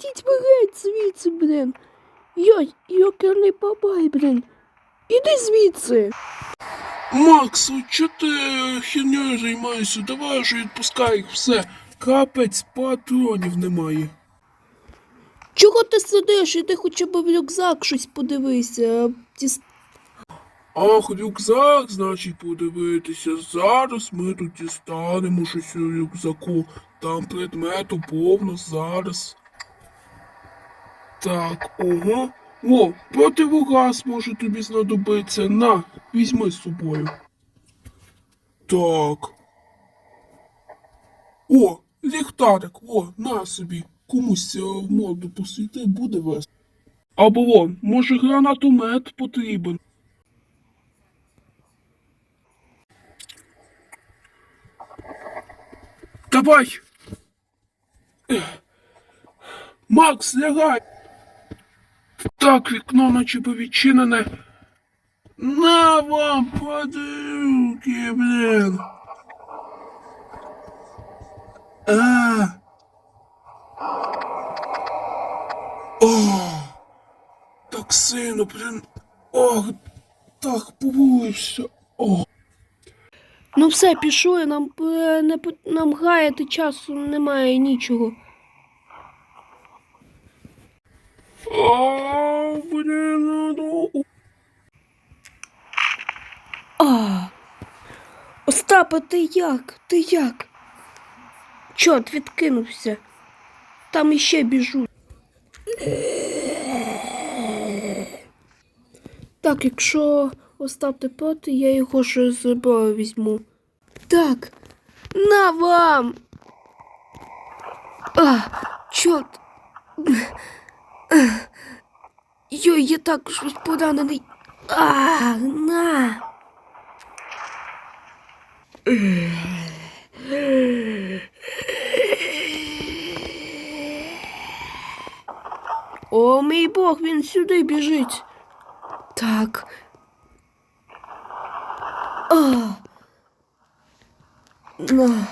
ідіть ви геть звідси, блін. Йой, йокерний бабай, блін. Іди звідси. Макс, от чого ти херньою займаєшся? Давай вже відпускай їх все. Капець, патронів немає. Чого ти сидиш? Іди хоча б в рюкзак щось подивися. Діс- Ах, рюкзак, значить, подивитися. Зараз ми тут дістанемо щось у рюкзаку. Там предмету повно зараз. Так, ого. О, противогаз може тобі знадобиться. На, візьми з собою. Так. О, ліхтарик, о, на собі. Комусь е, в моду посвіти буде весело. Або вон, може гранатомет потрібен. Давай! Макс, лягай! Так, вікно наче би відчинене. На вам подруки, блін. А. О, так сильно, блін. Ох, так побоюся. О. Ну все, пішли, нам, е, не, нам гаяти часу немає нічого. А, ну. А. Остапа, ти як? Ти як? Чорт, відкинувся. Там іще біжуть. Так, якщо Остап ти проти, я його ж з собою візьму. Так, на вам! А, чорт. Йой, я так щось поранений. А, на. О, мій Бог, він сюди біжить. Так. А. На.